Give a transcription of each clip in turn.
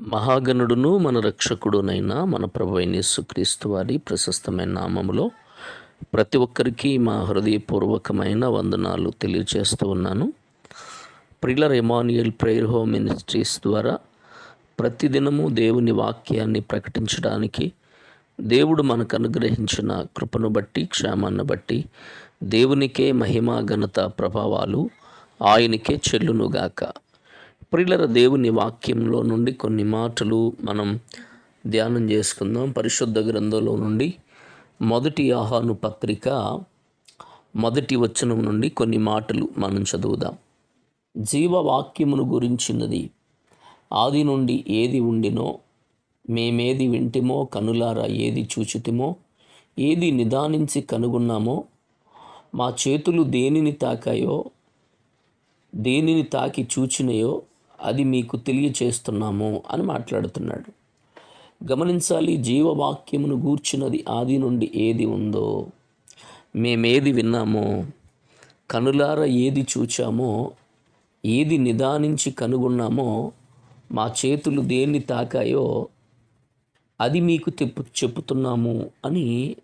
మహాగణుడును మన రక్షకుడునైన మన ప్రభు యేసుక్రీస్తు వారి ప్రశస్తమైన నామములో ప్రతి ఒక్కరికి మా హృదయపూర్వకమైన వందనాలు తెలియజేస్తూ ఉన్నాను. ప్రిలర్ ఎమాన్యుయల్ ప్రేయర్ హోమ్ మినిస్ట్రీస్ ద్వారా ప్రతిదినము దేవుని వాక్యాన్ని ప్రకటించడానికి దేవుడు మనకు అనుగ్రహించిన కృపను బట్టి క్షేమాన్ని బట్టి దేవునికే మహిమ ఘనత ప్రభావాలు ఆయనకే చెల్లునుగాక. ప్రియులర దేవుని వాక్యంలో నుండి కొన్ని మాటలు మనం ధ్యానం చేసుకుందాం. పరిశుద్ధ గ్రంథంలో నుండి మొదటి ఆహాను పత్రిక మొదటి వచనం నుండి కొన్ని మాటలు మనం చదువుదాం. జీవవాక్యమును గురించినది ఆది నుండి ఏది ఉండినో మేమేది వింటిమో కనులారా ఏది చూచితిమో ఏది నిదానించి కనుగొన్నామో మా చేతులు దేనిని తాకాయో దేనిని తాకి చూచినయో అది మీకు తెలియచేస్తున్నాము అని మాట్లాడుతున్నాడు. గమనించాలి జీవవాక్యమును గూర్చినది ఆది నుండి ఏది ఉందో. మేమేది విన్నామో కనులార ఏది చూచామో ఏది నిదానించి కనుగొన్నామో మా చేతులు దేన్ని తాకాయో అది మీకు తెప్పు చెప్పుతున్నాము అని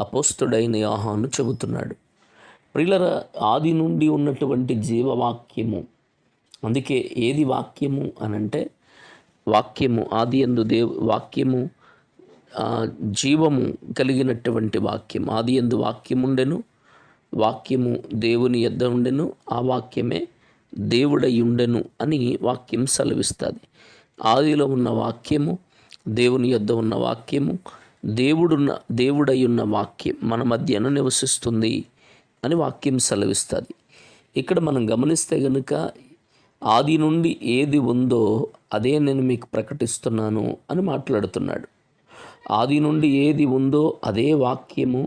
అపోస్తుడైన యోహాను చెబుతున్నాడు. ప్రియుల ఆది నుండి ఉన్నటువంటి జీవవాక్యము. అందుకే ఏది వాక్యము అనంటే వాక్యము ఆది ఎందు దేవ్ వాక్యము జీవము కలిగినటువంటి వాక్యం. ఆది ఎందు వాక్యముండెను వాక్యము దేవుని యొద్ద ఉండెను ఆ వాక్యమే దేవుడై ఉండెను అని వాక్యం సెలవిస్తుంది. ఆదిలో ఉన్న వాక్యము దేవుని యొద్ద ఉన్న వాక్యము దేవుడున్న దేవుడై ఉన్న వాక్యం మన మధ్యన నివసిస్తుంది. అని వాక్యం సెలవిస్తుంది. ఇక్కడ మనం గమనిస్తే గనుక ఆది నుండి ఏది ఉందో అదే నేను మీకు ప్రకటిస్తున్నాను అని మాట్లాడుతున్నాడు. ఆది నుండి ఏది ఉందో అదే వాక్యము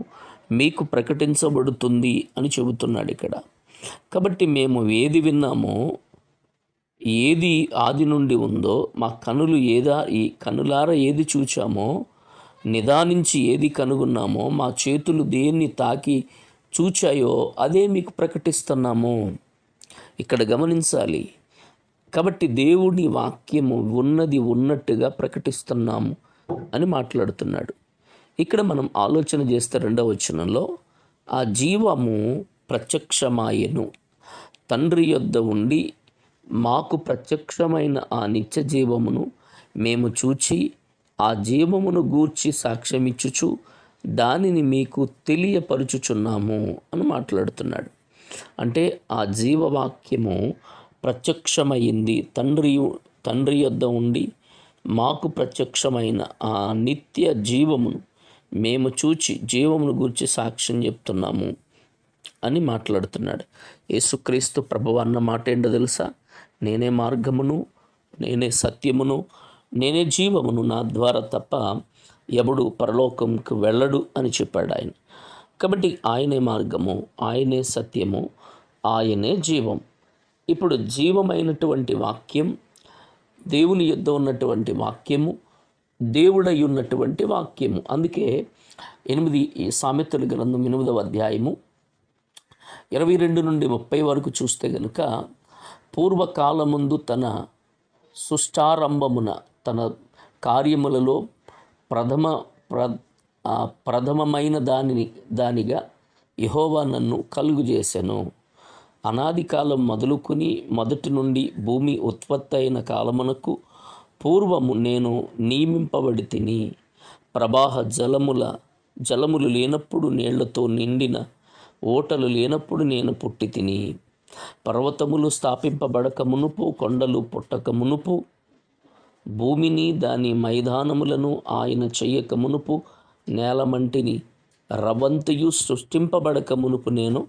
మీకు ప్రకటించబడుతుంది అని చెబుతున్నాడు ఇక్కడ. కాబట్టి మేము ఏది విన్నామో ఏది ఆది నుండి ఉందో మా కనులు ఏదా ఈ కనులార ఏది చూచామో నిదానించి ఏది కనుగొన్నామో మా చేతులు దేన్ని తాకి చూచాయో అదే మీకు ప్రకటిస్తున్నాము. ఇక్కడ గమనించాలి. కాబట్టి దేవుని వాక్యము ఉన్నది ఉన్నట్టుగా ప్రకటిస్తున్నాము అని మాట్లాడుతున్నాడు. ఇక్కడ మనం ఆలోచన చేస్తే రెండవ వచనంలో ఆ జీవము ప్రత్యక్షమాయను. తండ్రి యొద్ద ఉండి మాకు ప్రత్యక్షమైన ఆ నిత్య జీవమును మేము చూచి ఆ జీవమును గూర్చి సాక్ష్యమిచ్చుచు దానిని మీకు తెలియపరుచుచున్నాము అని మాట్లాడుతున్నాడు. అంటే ఆ జీవవాక్యము ప్రత్యక్షమైంది. తండ్రి తండ్రి యొద్ద ఉండి మాకు ప్రత్యక్షమైన ఆ నిత్య జీవమును మేము చూచి జీవమును గురించి సాక్ష్యం చెప్తున్నాము అని మాట్లాడుతున్నాడు. యేసుక్రీస్తు ప్రభు అన్న మాట ఏంటో తెలుసా? నేనే మార్గమును నేనే సత్యమును నేనే జీవమును నా ద్వారా తప్ప ఎవడు పరలోకంకు వెళ్ళడు అని చెప్పాడు ఆయన. కాబట్టి ఆయనే మార్గము ఆయనే సత్యము ఆయనే జీవం. ఇప్పుడు జీవమైనటువంటి వాక్యం దేవుని యుద్ధ ఉన్నటువంటి వాక్యము దేవుడై ఉన్నటువంటి వాక్యము. అందుకే ఎనిమిది సామెతల గ్రంథం ఎనిమిదవ అధ్యాయము ఇరవై రెండు నుండి ముప్పై వరకు చూస్తే గనుక పూర్వకాలముందు తన సుష్టారంభమున తన కార్యములలో ప్రథమ ప్ర ఆ ప్రథమమైన దానిని దానిగా యహోవా నన్ను కలుగు చేశాను అనాది కాలం మొదలుకొని మొదటి నుండి భూమి ఉత్పత్తి అయిన కాలమునకు పూర్వము నేను నియమింపబడి తిని ప్రవాహ జలముల జలములు లేనప్పుడు నీళ్ళతో నిండిన ఓటలు లేనప్పుడు నేను పుట్టి తిని పర్వతములు స్థాపింపబడక మునుపు కొండలు పుట్టక మునుపు భూమిని దాని మైదానములను ఆయన చెయ్యక మునుపు నేలమంటిని రవంతియు సృష్టింపబడక మునుపు నేను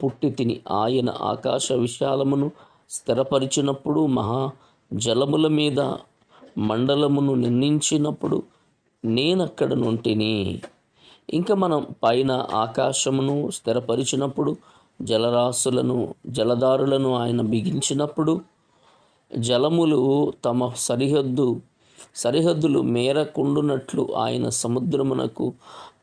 పుట్టితిని. ఆయన ఆకాశ విశాలమును స్థిరపరిచినప్పుడు మహా జలముల మీద మండలమును నిర్ణయించినప్పుడు నేనక్కడ నుంటిని. ఇంకా మనం పైన ఆకాశమును స్థిరపరిచినప్పుడు జలరాశులను జలదారులను ఆయన బిగించినప్పుడు జలములు తమ సరిహద్దు సరిహద్దులు మేరకుండునట్లు ఆయన సముద్రమునకు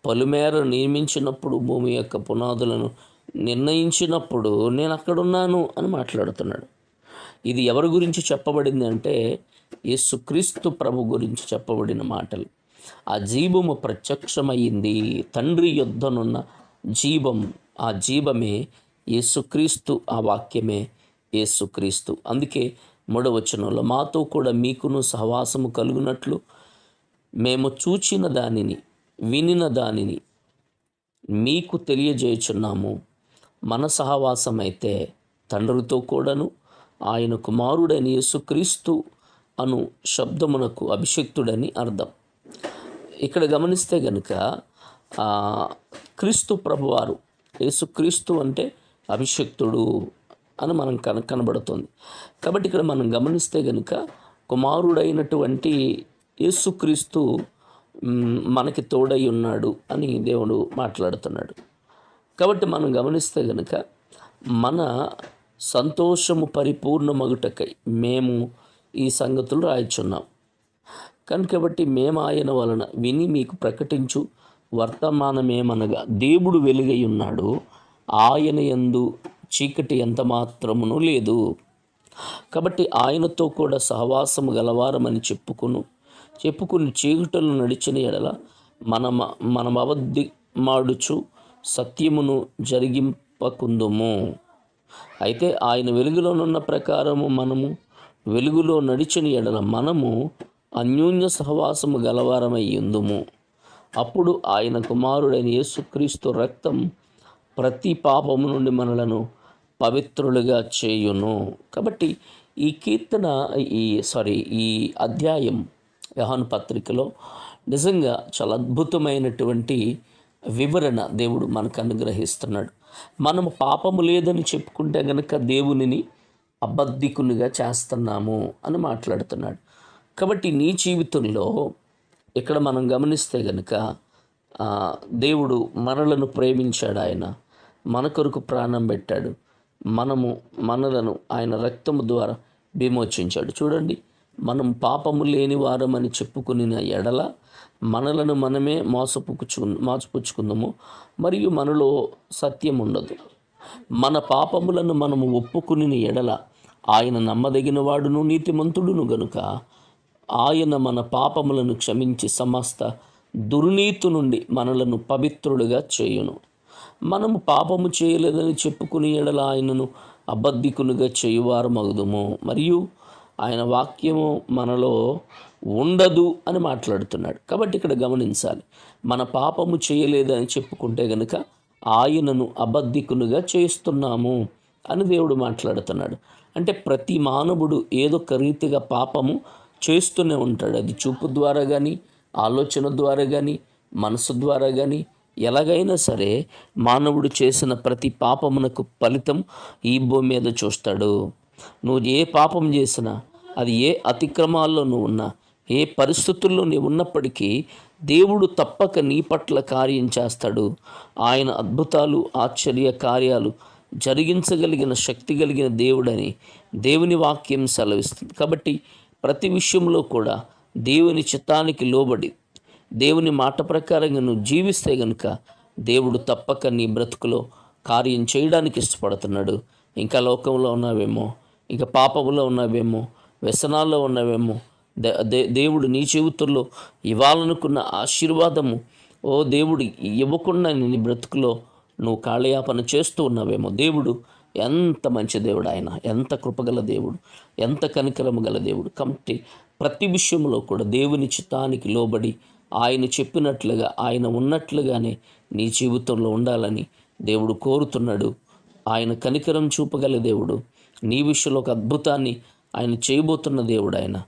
పలుమేర నియమించినప్పుడు భూమి యొక్క పునాదులను నిర్ణయించినప్పుడు నేను అక్కడున్నాను అని మాట్లాడుతున్నాడు. ఇది ఎవరి గురించి చెప్పబడింది అంటే యేసుక్రీస్తు ప్రభు గురించి చెప్పబడిన మాటలు. ఆ జీవము ప్రత్యక్షమైంది. తండ్రి యుద్ధనున్న జీవం ఆ జీవమే యేసుక్రీస్తు ఆ వాక్యమే యేసుక్రీస్తు. అందుకే మూడవచనంలో మాతో కూడా మీకును సహవాసము కలుగునట్లు మేము చూచిన దానిని వినిన దానిని మీకు తెలియజేయుచున్నాము. మన సహవాసం అయితే తండ్రితో కూడాను ఆయన కుమారుడని యేసుక్రీస్తు అను శబ్దమునకు అభిషక్తుడని అర్థం. ఇక్కడ గమనిస్తే గనుక క్రీస్తు ప్రభువారు యేసుక్రీస్తు అంటే అభిషక్తుడు. అని మనం కన కనబడుతుంది. కాబట్టి ఇక్కడ మనం గమనిస్తే కనుక కుమారుడైనటువంటి యేసుక్రీస్తు మనకి తోడై ఉన్నాడు అని దేవుడు మాట్లాడుతున్నాడు. కాబట్టి మనం గమనిస్తే కనుక మన సంతోషము పరిపూర్ణమగుటకై మేము ఈ సంగతులు రాయిచున్నాం. కనుకబట్టి మేము ఆయన వలన విని మీకు ప్రకటించు వర్తమానమేమనగా దేవుడు వెలుగై ఉన్నాడు ఆయన యందు చీకటి ఎంత మాత్రమును లేదు. కాబట్టి ఆయనతో కూడా సహవాసము గలవారమని చెప్పుకును. చెప్పుకుని చీకటలు నడిచిన ఎడల మనమ మనం అవద్ధి మాడుచు సత్యమును జరిగింపకుందుము. అయితే ఆయన వెలుగులోనున్న ప్రకారము మనము వెలుగులో నడిచిన ఎడల మనము అన్యోన్య సహవాసము గలవారమై ఉందుము. అప్పుడు ఆయన కుమారుడైన యేసుక్రీస్తు రక్తం ప్రతి పాపము నుండి మనలను పవిత్రులుగా చేయును. కాబట్టి ఈ కీర్తన ఈ సారీ ఈ అధ్యాయం యహాను పత్రికలో నిజంగా చాలా అద్భుతమైనటువంటి వివరణ దేవుడు మనకు అనుగ్రహిస్తున్నాడు. మనము పాపము లేదని చెప్పుకుంటే గనక దేవునిని అబద్ధికునిగా చేస్తున్నాము అని మాట్లాడుతున్నాడు. కాబట్టి నీ జీవితంలో ఇక్కడ మనం గమనిస్తే గనక దేవుడు మనలను ప్రేమించాడు ఆయన. మన కొరకు ప్రాణం పెట్టాడు. మనము మనలను ఆయన రక్తము ద్వారా విమోచించాడు. చూడండి మనం పాపము లేని వారమని చెప్పుకుని ఎడల మనలను మనమే మోసపుచ్చు మోసపుచ్చుకుందాము మరియు మనలో సత్యం ఉండదు. మన పాపములను మనము ఒప్పుకుని ఎడల ఆయన నమ్మదగిన వాడును నీతిమంతుడును గనుక ఆయన మన పాపములను క్షమించి సమస్త దుర్నీతి నుండి మనలను పవిత్రులుగా చేయును. మనము పాపము చేయలేదని చెప్పుకుని ఎడల ఆయనను అబద్ధికునిగా చేయువారు మగుదుము. మరియు ఆయన వాక్యము మనలో ఉండదు అని మాట్లాడుతున్నాడు. కాబట్టి ఇక్కడ గమనించాలి. మన పాపము చేయలేదని చెప్పుకుంటే గనుక ఆయనను అబద్ధికునిగా చేస్తున్నాము అని దేవుడు మాట్లాడుతున్నాడు. అంటే ప్రతి మానవుడు ఏదొక రీతిగా పాపము చేస్తూనే ఉంటాడు. అది చూపు ద్వారా కానీ ఆలోచన ద్వారా కానీ మనసు ద్వారా కానీ ఎలాగైనా సరే మానవుడు చేసిన ప్రతి పాపమునకు ఫలితం ఈ భూమి మీద చూస్తాడు. నువ్వు ఏ పాపం చేసినా అది ఏ అతిక్రమాల్లో నువ్వు ఉన్నా ఏ పరిస్థితుల్లో నీవు ఉన్నప్పటికీ దేవుడు తప్పక నీ పట్ల కార్యం చేస్తాడు. ఆయన అద్భుతాలు ఆశ్చర్య కార్యాలు జరిగించగలిగిన శక్తి కలిగిన దేవుడని దేవుని వాక్యం సెలవిస్తుంది. కాబట్టి ప్రతి విషయంలో కూడా దేవుని చిత్తానికి లోబడి దేవుని మాట ప్రకారంగా నువ్వు జీవిస్తే గనుక దేవుడు తప్పక నీ బ్రతుకులో కార్యం చేయడానికి ఇష్టపడుతున్నాడు. ఇంకా లోకంలో ఉన్నావేమో ఇంకా పాపములో ఉన్నావేమో వ్యసనాల్లో ఉన్నావేమో దే- దే- దేవుడు నీ జీవితంలో ఇవ్వాలనుకున్న ఆశీర్వాదము ఓ దేవుడు ఇవ్వకుండా నీ బ్రతుకులో నువ్వు కాళయాపన చేస్తూ ఉన్నావేమో. దేవుడు ఎంత మంచి దేవుడు ఆయన ఎంత కృపగల దేవుడు ఎంత కనికరము గల దేవుడు. కాబట్టి ప్రతి విషయంలో కూడా దేవుని చిత్తానికి లోబడి ఆయన చెప్పినట్లుగా ఆయన ఉన్నట్లుగానే నీ జీవితంలో ఉండాలని దేవుడు కోరుతున్నాడు. ఆయన కనికరం చూపగల దేవుడు. నీ విషయంలో ఒక అద్భుతాన్ని ఆయన చేయబోతున్న దేవుడు ఆయన.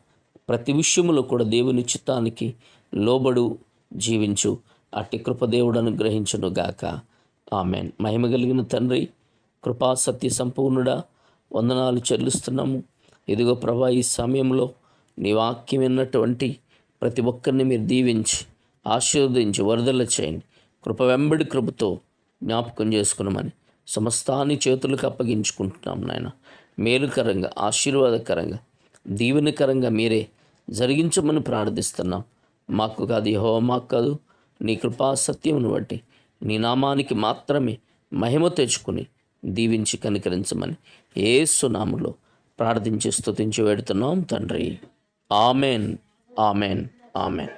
ప్రతి విషయంలో కూడా దేవుని చిత్తానికి లోబడు జీవించు. అట్టి కృపదేవుడు అనుగ్రహించును గాక. ఆమెన్. మహిమ కలిగిన తండ్రి కృపా సత్య సంపూర్ణుడా వందనాలు చెల్లిస్తున్నాము. ఇదిగో ప్రభా ఈ సమయంలో నీ వాక్యం విన్నటువంటి ప్రతి ఒక్కరిని మీరు దీవించి ఆశీర్వదించి వరదల చేయండి. కృప వెంబడి కృపతో జ్ఞాపకం చేసుకున్నామని సమస్తాన్ని చేతులకు అప్పగించుకుంటున్నాం నాయన. మేలుకరంగా ఆశీర్వాదకరంగా దీవెనకరంగా మీరే జరిగించమని ప్రార్థిస్తున్నాం. మాకు కాదు యహో మాకు కాదు. నీ కృపా సత్యమును బట్టి నీ నామానికి మాత్రమే మహిమ తెచ్చుకుని దీవించి కనికరించమని ఏసునాములో ప్రార్థించి స్తుతించి వెడుతున్నాం తండ్రి. ఆమెన్. Amen amen